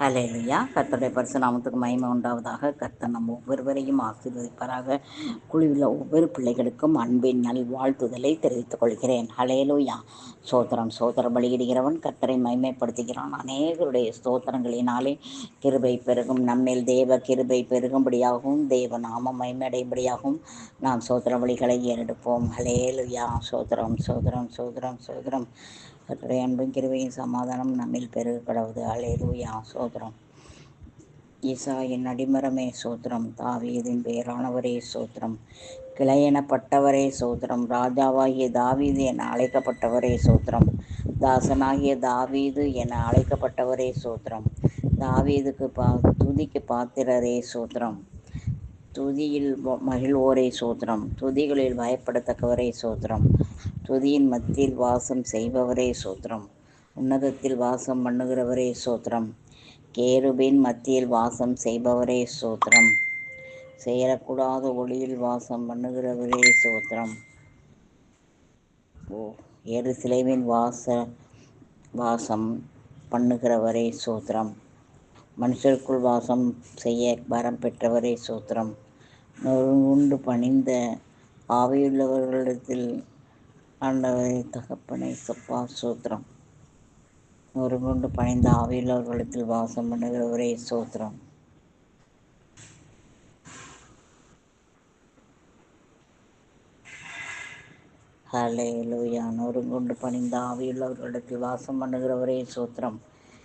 ஹalleluya. கர்த்தருடைய பரிசு நாமத்துக்கு மகிமை உண்டாவதாக கர்த்தர் நம்ம ஒவ்வொருவரையும் ஆசீர்வதிப்பாராக. குழுவில் ஒவ்வொரு பிள்ளைகளுக்கும் அன்பின் நல் வாழ்த்துதலை தெரிவித்துக் கொள்கிறேன். ஹலேலுயா சோதரம் சோத்திரம் பலியிடுகிறவன் கர்த்தரை மகிமைப்படுத்துகிறான். அநேகருடைய ஸ்தோத்திரங்களினாலே கிருபை பெருகும். நம்மேல் தேவ கிருபை பெருகும்படியாகவும் தேவ நாம மகிமையடையும்படியாகவும் நாம் சோத்திர வழிகளை ஏறெடுப்போம். ஹலேலுயா சோதரம் சோதரம் சோதரம் சோதரம் கர்த்தரை அன்பும் கிருபையும் சமாதானம் நம்மில் பெருக ஹலேலுயா சோ சோத்திரம். ஈசாயின் அடிமரமே சோத்திரம் தாவீதின் பேரானவரே சோத்திரம் கிளையெனப்பட்டவரே சோத்திரம் ராஜாவாகிய தாவீது என அழைக்கப்பட்டவரே சோத்திரம் தாசனாகிய தாவீது என அழைக்கப்பட்டவரே சோத்திரம் தாவீதுக்கு பா துதிக்கு பாத்திரரே சோத்திரம் துதியில் மகிழ்வோரே சோத்திரம் துதிகளில் பயப்படத்தக்கவரே சோத்திரம் துதியின் மத்தியில் வாசம் செய்பவரே சோத்திரம் உன்னதத்தில் வாசம் பண்ணுகிறவரே சோத்திரம் கேருபின் மத்தியில் வாசம் செய்பவரே சோத்திரம். சேரக்கூடாத ஒளியில் வாசம் பண்ணுகிறவரே சோத்திரம். ஓ எருசலேமின் வாச வாசம் பண்ணுகிறவரே சோத்திரம். மனுஷருக்குள் வாசம் செய்ய வரம் பெற்றவரே சோத்திரம். நொறுங்குண்டு பணிந்த ஆவியுள்ளவர்களிடத்தில் ஆண்டவரை தகப்பனை சப்பா சோத்திரம். நொறுங்குண்டு பணிந்த ஆவியுள்ளவர்களிடத்தில் வாசம் பண்ணுகிறவரே சோத்திரம் ஹலே லூயா நொறுங்குண்டு பணிந்த ஆவியுள்ளவர்களிடத்தில் வாசம் பண்ணுகிறவரே சோத்திரம்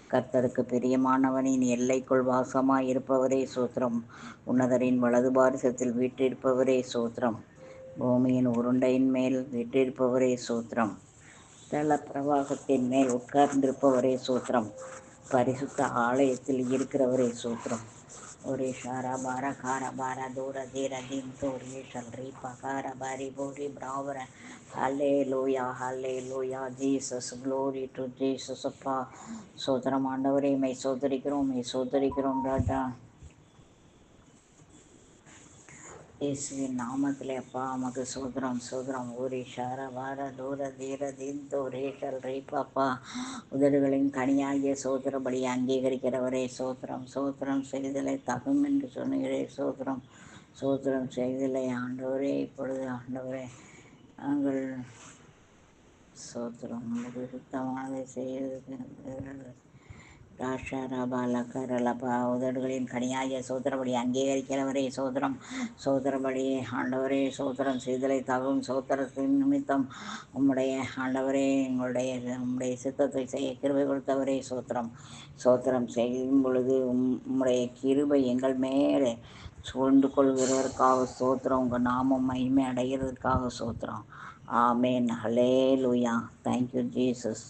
கர்த்தருக்கு பிரியமானவனின் எல்லைக்குள் வாசமாய் இருப்பவரே சோத்திரம் உன்னதரின் வலது பாரிசத்தில் வீற்றிருப்பவரே சோத்திரம் பூமியின் உருண்டையின் மேல் வீற்றிருப்பவரே சோத்திரம் ஸ்தல பிரவாகத்தின் மேல் உட்கார்ந்திருப்பவரே சூத்திரம். பரிசுத்த ஆலயத்தில் இருக்கிறவரே சூத்திரம். ஒரே ஷாரா பார கார பார தூர தீர தீம் தோரே ஷல்ரி பகார பாரி போரி பிராவர. ஹலே லூயா ஹலே லூயா ஜீசஸ் க்ளோரி டு ஜீசஸ் அப்பா. சோதரம் ஆண்டவரே மை சோதரிக்கிறோம் மை சோதரிக்கிறோம் ராஜா. இயேசுவின் நாமத்திலே அப்பா உமக்கு சோதரம் சோதரம் ஊரி ஷார வார தூர தீர தீந்தோ ரேஷல் ரேப்பாப்பா உதடுகளின் கனியாகிய சோதரபடி அங்கீகரிக்கிறவரே சோத்திரம் சோத்திரம் செய்தலை தகும் என்று சொன்னீரே சோத்திரம் சோத்திரம் செய்தலை ஆண்டவரே இப்பொழுது ஆண்டவரே நாங்கள் சோத்திரம் உங்களுக்கு சுத்தமானதை செய்ய ராஷரபாலகரலபா உதடுகளின் கனியாய சோதரபடி அங்கீகரிக்கிறவரே சோதரம் சோதரபடி ஆண்டவரே சோதரம் செய்தலை தகும் சோதரத்தின் நிமித்தம் உம்முடைய ஆண்டவரே எங்களுடைய உம்முடைய சித்தத்தை செய்ய கிருபை கொடுத்தவரே சோத்திரம். சோத்திரம் செய்யும் பொழுது உம் உம்முடைய கிருபை எங்கள் மேலே சூழ்ந்து கொள்கிறதற்காக சோத்திரம். உங்கள் நாமம் மகிமை அடைகிறதுக்காக சோத்திரம். ஆமேன். ஹலே லூயா தேங்க்யூ ஜீசஸ்